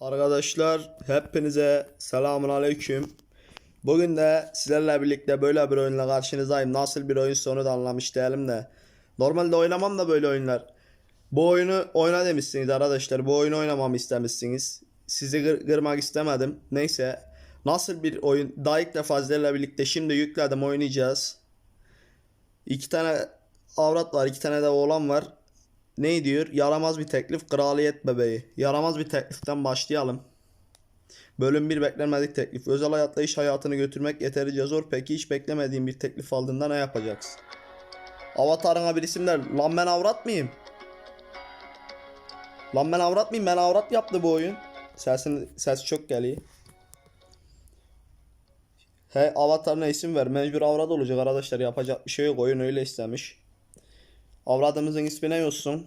Arkadaşlar hepinize selamun aleyküm. Bugün de sizlerle birlikte böyle bir oyunla karşınızdayım. Nasıl bir oyun sonu da anlamış değilim de. Normalde oynamam da böyle oyunlar. Bu oyunu oyna demişsiniz arkadaşlar. Bu oyunu oynamamı istemişsiniz. Sizi gır- kırmak istemedim. Neyse. Nasıl bir oyun? Daha ilk birlikte şimdi yükledim oynayacağız. İki tane avrat var, iki tane de oğlan var. Ne diyor? Yaramaz bir teklif, kraliyet bebeği. Yaramaz bir tekliften başlayalım. Bölüm 1 beklenmedik teklif. Özel hayatla iş hayatını götürmek yeterince zor. Peki hiç beklemediğin bir teklif aldığında ne yapacaksın? Avatarına bir isim ver. Lan ben avrat mıyım? Lan ben avrat mıyım? Ben avrat yaptı bu oyun. Sesin, ses çok geliyor. He avatarına isim ver. Mecbur avrat olacak arkadaşlar. Yapacak bir şey yok. Oyun öyle istemiş. Avradımızın ismi ne olsun?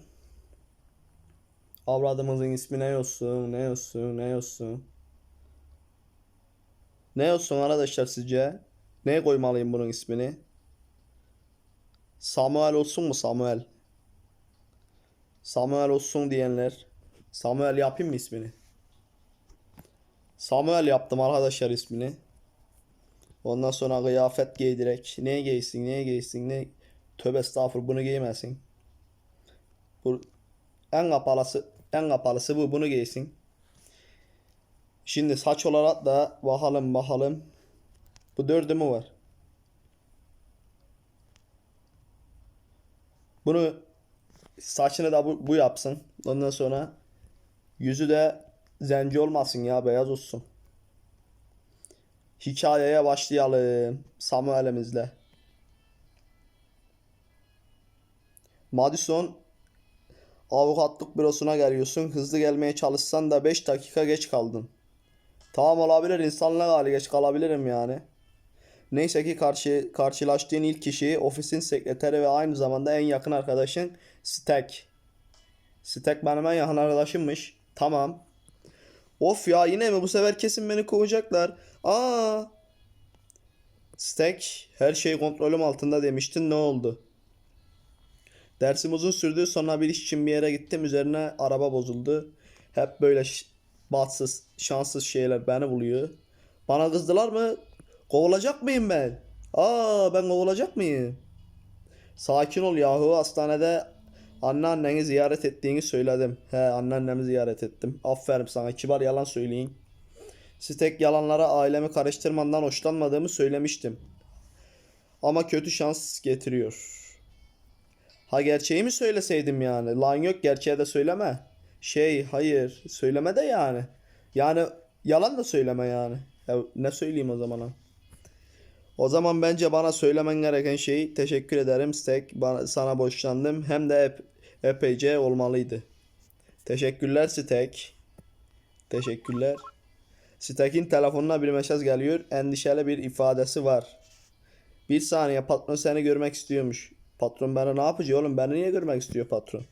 Avradımızın ismi ne olsun? Ne olsun? Ne olsun? Ne olsun arkadaşlar sizce? Neye koymalıyım bunun ismini? Samuel olsun mu Samuel? Samuel olsun diyenler. Samuel yapayım mı ismini? Samuel yaptım arkadaşlar ismini. Ondan sonra kıyafet giydirek. Neye giysin, neye giysin, ne? Tövbe estağfurullah bunu giymesin. Bu en kapalısı, en kapalısı bu. Bunu giysin. Şimdi saç olarak da bakalım bakalım. Bu dördü mü var? Bunu saçını da bu, bu yapsın. Ondan sonra yüzü de zenci olmasın ya beyaz olsun. Hikayeye başlayalım. Samuel'imizle. Madison avukatlık bürosuna geliyorsun. Hızlı gelmeye çalışsan da 5 dakika geç kaldın. Tamam olabilir insanlık hali geç kalabilirim yani. Neyse ki karşı karşılaştığın ilk kişi ofisin sekreteri ve aynı zamanda en yakın arkadaşın Stack. Stack benim en yakın arkadaşımmış. Tamam. Of ya yine mi bu sefer kesin beni kovacaklar. Aa. Stack her şey kontrolüm altında demiştin ne oldu? Dersim uzun sürdü. Sonra bir iş için bir yere gittim. Üzerine araba bozuldu. Hep böyle bahtsız, şanssız şeyler beni buluyor. Bana kızdılar mı? Kovulacak mıyım ben? Aa ben kovulacak mıyım? Sakin ol yahu. Hastanede anneanneni ziyaret ettiğini söyledim. He anneannemi ziyaret ettim. Aferin sana. Kibar yalan söyleyin. Siz tek yalanlara ailemi karıştırmadan hoşlanmadığımı söylemiştim. Ama kötü şans getiriyor. Ha gerçeği mi söyleseydim yani? Lan yok gerçeği de söyleme. Şey hayır söyleme de yani. Yani yalan da söyleme yani. Ya ne söyleyeyim o zaman? ha? O zaman bence bana söylemen gereken şey teşekkür ederim Stek. Bana, sana boşlandım. Hem de ep, epeyce olmalıydı. Teşekkürler Stek. Teşekkürler. Stek'in telefonuna bir mesaj geliyor. Endişeli bir ifadesi var. Bir saniye patron seni görmek istiyormuş. Patron bana ne yapacak oğlum? Beni niye görmek istiyor patron?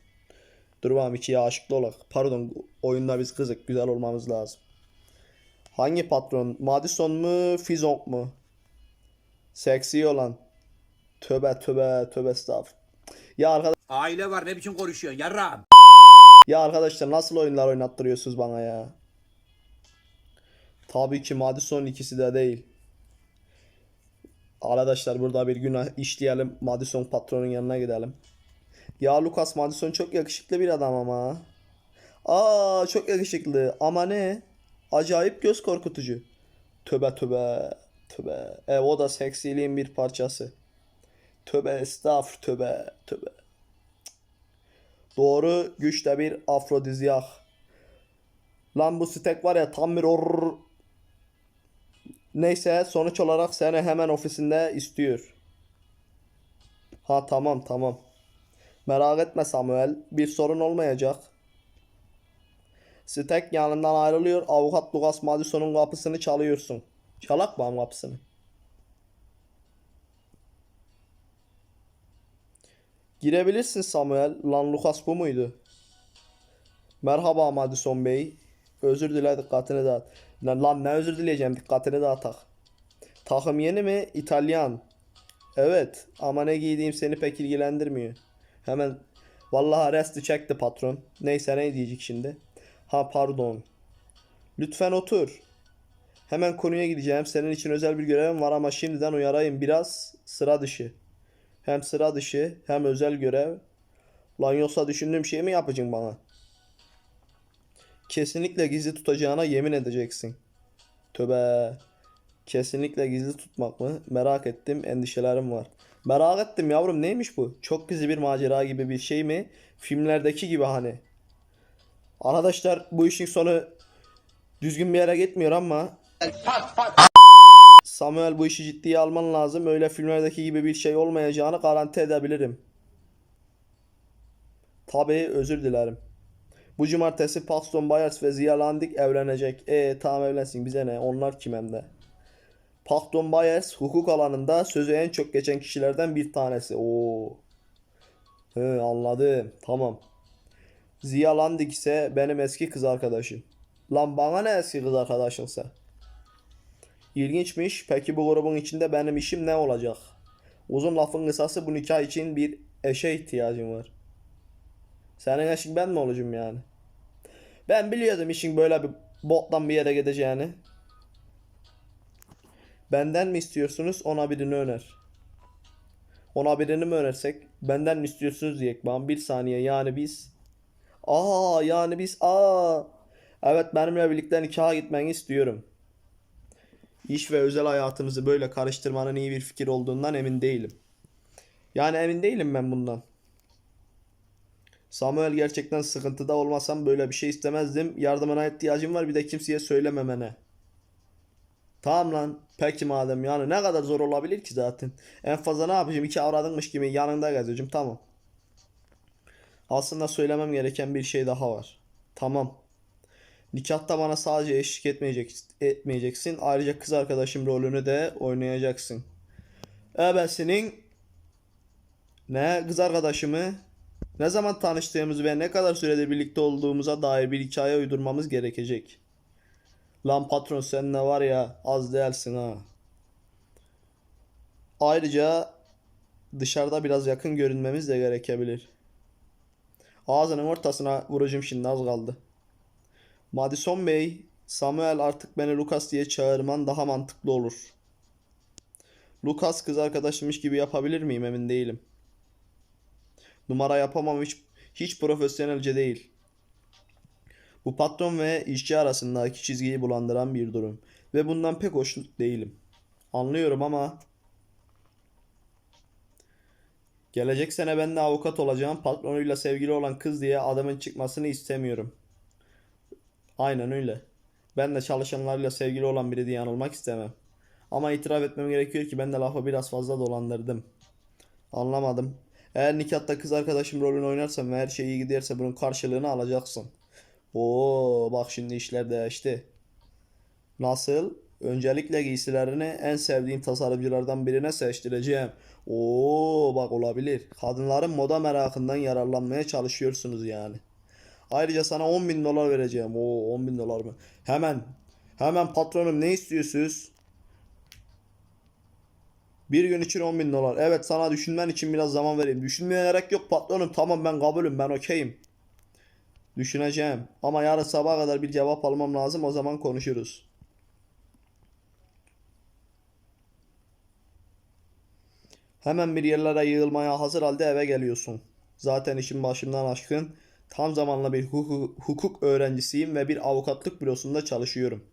Dur bakalım ikiye aşıklı olak. Pardon oyunda biz kızık. Güzel olmamız lazım. Hangi patron? Madison mu? Fizonk mu? Seksi olan. Töbe töbe töbe estağfurullah. Ya arkadaş Aile var ne biçim konuşuyorsun yarram. ya arkadaşlar nasıl oyunlar oynattırıyorsunuz bana ya? Tabii ki Madison ikisi de değil. Arkadaşlar burada bir günah işleyelim. Madison patronun yanına gidelim. Ya Lucas Madison çok yakışıklı bir adam ama. Aa çok yakışıklı ama ne? Acayip göz korkutucu. Töbe töbe töbe. E o da seksiliğin bir parçası. Töbe estağfur töbe töbe. Doğru güçte bir afrodizyak. Lan bu stek var ya tam bir or Neyse sonuç olarak seni hemen ofisinde istiyor. Ha tamam tamam. Merak etme Samuel. Bir sorun olmayacak. Stek yanından ayrılıyor. Avukat Lucas Madison'un kapısını çalıyorsun. Çalak mı kapısını? Girebilirsin Samuel. Lan Lucas bu muydu? Merhaba Madison Bey. Özür dile dikkatini dağıt. Lan, lan ne özür dileyeceğim dikkatini dağıtak. Takım yeni mi? İtalyan. Evet ama ne giydiğim seni pek ilgilendirmiyor. Hemen vallahi resti çekti patron. Neyse ne diyecek şimdi? Ha pardon. Lütfen otur. Hemen konuya gideceğim. Senin için özel bir görevim var ama şimdiden uyarayım. Biraz sıra dışı. Hem sıra dışı hem özel görev. Lan yoksa düşündüğüm şeyi mi yapacaksın bana? Kesinlikle gizli tutacağına yemin edeceksin. Töbe. Kesinlikle gizli tutmak mı? Merak ettim, endişelerim var. Merak ettim yavrum neymiş bu? Çok gizli bir macera gibi bir şey mi? Filmlerdeki gibi hani. Arkadaşlar bu işin sonu düzgün bir yere gitmiyor ama Samuel bu işi ciddiye alman lazım. Öyle filmlerdeki gibi bir şey olmayacağını garanti edebilirim. Tabii özür dilerim. Bu cumartesi Paxton Byers ve Zia Landik evlenecek. E tamam evlensin bize ne? Onlar kim hem de? Paxton Byers hukuk alanında sözü en çok geçen kişilerden bir tanesi. Oo. He anladım. Tamam. Zia Landik ise benim eski kız arkadaşım. Lan bana ne eski kız arkadaşınsa? İlginçmiş. Peki bu grubun içinde benim işim ne olacak? Uzun lafın kısası bu nikah için bir eşe ihtiyacım var. Senin eşin ben mi olacağım yani? Ben biliyordum işin böyle bir bottan bir yere gideceğini. Benden mi istiyorsunuz ona birini öner. Ona birini mi önersek benden mi istiyorsunuz diyek bana bir saniye yani biz. Aa yani biz aa. Evet benimle birlikte nikaha gitmeni istiyorum. İş ve özel hayatımızı böyle karıştırmanın iyi bir fikir olduğundan emin değilim. Yani emin değilim ben bundan. Samuel gerçekten sıkıntıda olmasam böyle bir şey istemezdim. Yardımına ihtiyacım var bir de kimseye söylememene. Tamam lan. Peki madem yani ne kadar zor olabilir ki zaten. En fazla ne yapacağım? İki avradınmış gibi yanında gezeceğim. Tamam. Aslında söylemem gereken bir şey daha var. Tamam. Nikahta bana sadece eşlik etmeyecek, etmeyeceksin. Ayrıca kız arkadaşım rolünü de oynayacaksın. Evet senin ne kız arkadaşımı ne zaman tanıştığımızı ve ne kadar süredir birlikte olduğumuza dair bir hikaye uydurmamız gerekecek. Lan patron sen ne var ya az değilsin ha. Ayrıca dışarıda biraz yakın görünmemiz de gerekebilir. Ağzının ortasına vuracağım şimdi az kaldı. Madison Bey, Samuel artık beni Lucas diye çağırman daha mantıklı olur. Lucas kız arkadaşımmış gibi yapabilir miyim emin değilim. Numara yapamam hiç, hiç profesyonelce değil. Bu patron ve işçi arasındaki çizgiyi bulandıran bir durum. Ve bundan pek hoşnut değilim. Anlıyorum ama... Gelecek sene ben de avukat olacağım. Patronuyla sevgili olan kız diye adamın çıkmasını istemiyorum. Aynen öyle. Ben de çalışanlarıyla sevgili olan biri diye anılmak istemem. Ama itiraf etmem gerekiyor ki ben de lafı biraz fazla dolandırdım. Anlamadım. Eğer nikahta kız arkadaşım rolünü oynarsam ve her şey iyi giderse bunun karşılığını alacaksın. Oo bak şimdi işler değişti. Nasıl? Öncelikle giysilerini en sevdiğim tasarımcılardan birine seçtireceğim. Oo bak olabilir. Kadınların moda merakından yararlanmaya çalışıyorsunuz yani. Ayrıca sana 10 bin dolar vereceğim. Oo 10 bin dolar mı? Hemen. Hemen patronum ne istiyorsunuz? Bir gün için 10 bin dolar. Evet sana düşünmen için biraz zaman vereyim. Düşünmeye gerek yok patronum. Tamam ben kabulüm ben okeyim. Düşüneceğim. Ama yarın sabaha kadar bir cevap almam lazım. O zaman konuşuruz. Hemen bir yerlere yığılmaya hazır halde eve geliyorsun. Zaten işin başımdan aşkın. Tam zamanlı bir hukuk, öğrencisiyim ve bir avukatlık bürosunda çalışıyorum.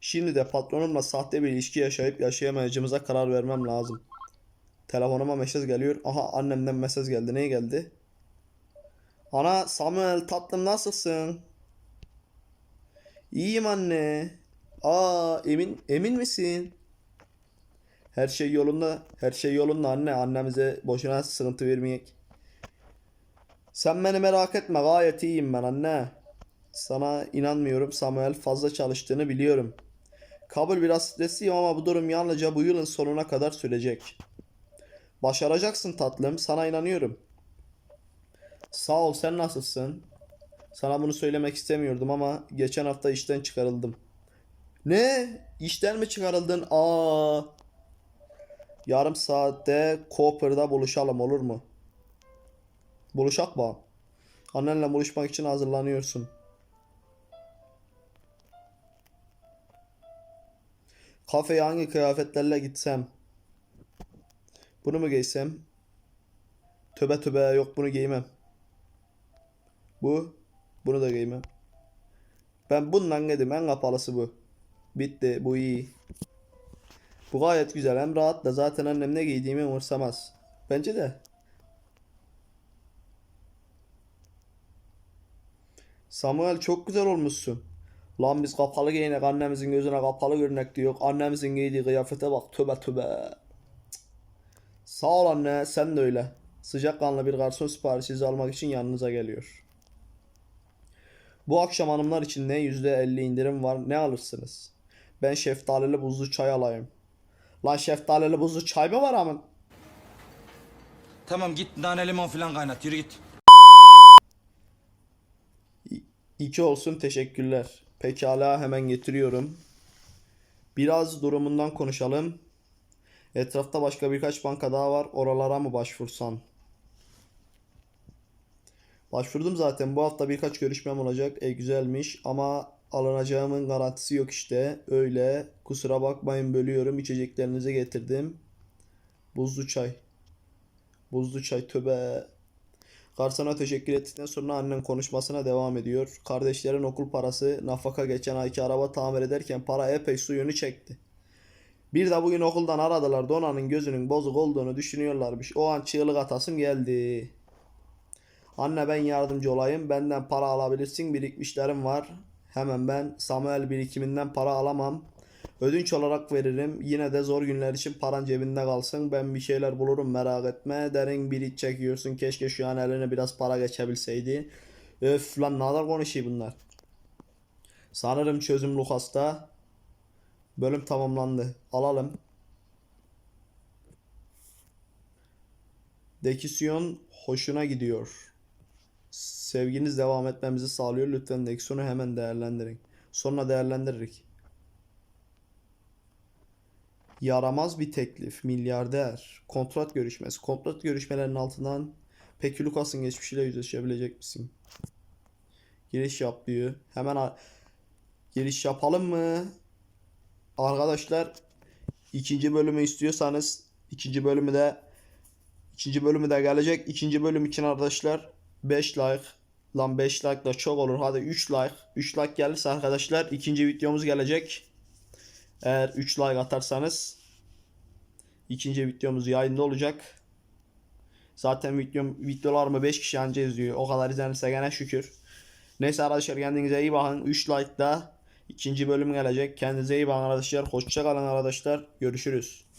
Şimdi de patronumla sahte bir ilişki yaşayıp yaşayamayacağımıza karar vermem lazım. Telefonuma mesaj geliyor. Aha annemden mesaj geldi. Ne geldi? Ana Samuel tatlım nasılsın? İyiyim anne. Aa emin emin misin? Her şey yolunda. Her şey yolunda anne. Annemize boşuna sıkıntı vermeyek. Sen beni merak etme. Gayet iyiyim ben anne. Sana inanmıyorum Samuel. Fazla çalıştığını biliyorum. Kabul biraz stresliyim ama bu durum yalnızca bu yılın sonuna kadar sürecek. Başaracaksın tatlım. Sana inanıyorum. Sağ ol sen nasılsın? Sana bunu söylemek istemiyordum ama geçen hafta işten çıkarıldım. Ne? İşten mi çıkarıldın? Aa. Yarım saatte Cooper'da buluşalım olur mu? Buluşak mı? Annenle buluşmak için hazırlanıyorsun. Kafeye hangi kıyafetlerle gitsem? Bunu mu giysem? Töbe töbe yok bunu giymem. Bu. Bunu da giymem. Ben bundan gidim en kapalısı bu. Bitti bu iyi. Bu gayet güzel hem rahat da zaten annem ne giydiğimi umursamaz. Bence de. Samuel çok güzel olmuşsun. Lan biz kapalı giyinek annemizin gözüne kapalı görünek diyor. Annemizin giydiği kıyafete bak töbe töbe. Cık. Sağ ol anne sen de öyle. Sıcakkanlı bir garson siparişinizi almak için yanınıza geliyor. Bu akşam hanımlar için ne %50 indirim var ne alırsınız? Ben şeftalili buzlu çay alayım. Lan şeftalili buzlu çay mı var amın? Tamam git nane limon falan kaynat yürü git. İki olsun teşekkürler. Pekala hemen getiriyorum. Biraz durumundan konuşalım. Etrafta başka birkaç banka daha var. Oralara mı başvursan? Başvurdum zaten. Bu hafta birkaç görüşmem olacak. E güzelmiş ama alınacağımın garantisi yok işte. Öyle. Kusura bakmayın bölüyorum. İçeceklerinizi getirdim. Buzlu çay. Buzlu çay töbe. Garsona teşekkür ettikten sonra annen konuşmasına devam ediyor. Kardeşlerin okul parası, nafaka geçen ayki araba tamir ederken para epey suyunu çekti. Bir de bugün okuldan aradılar. Dona'nın gözünün bozuk olduğunu düşünüyorlarmış. O an çığlık atasım geldi. Anne ben yardımcı olayım. Benden para alabilirsin. Birikmişlerim var. Hemen ben Samuel birikiminden para alamam. Ödünç olarak veririm. Yine de zor günler için paran cebinde kalsın. Ben bir şeyler bulurum merak etme. Derin bir iç çekiyorsun. Keşke şu an eline biraz para geçebilseydi. Öf lan ne kadar konuşuyor bunlar. Sanırım çözüm Lucas'ta. Bölüm tamamlandı. Alalım. Dekisyon hoşuna gidiyor. Sevginiz devam etmemizi sağlıyor. Lütfen Deksiyonu hemen değerlendirin. Sonra değerlendiririk. Yaramaz bir teklif. Milyarder. Kontrat görüşmesi. Kontrat görüşmelerinin altından peki Lucas'ın geçmişiyle yüzleşebilecek misin? Giriş yap diyor. Hemen giriş yapalım mı? Arkadaşlar ikinci bölümü istiyorsanız ikinci bölümü de ikinci bölümü de gelecek. İkinci bölüm için arkadaşlar 5 like lan 5 like da çok olur. Hadi 3 like. 3 like gelirse arkadaşlar ikinci videomuz gelecek. Eğer 3 like atarsanız ikinci videomuz yayında olacak. Zaten videom, videolarımı 5 kişi anca izliyor. O kadar izlenirse gene şükür. Neyse arkadaşlar kendinize iyi bakın. 3 like da ikinci bölüm gelecek. Kendinize iyi bakın arkadaşlar. Hoşça kalın arkadaşlar. Görüşürüz.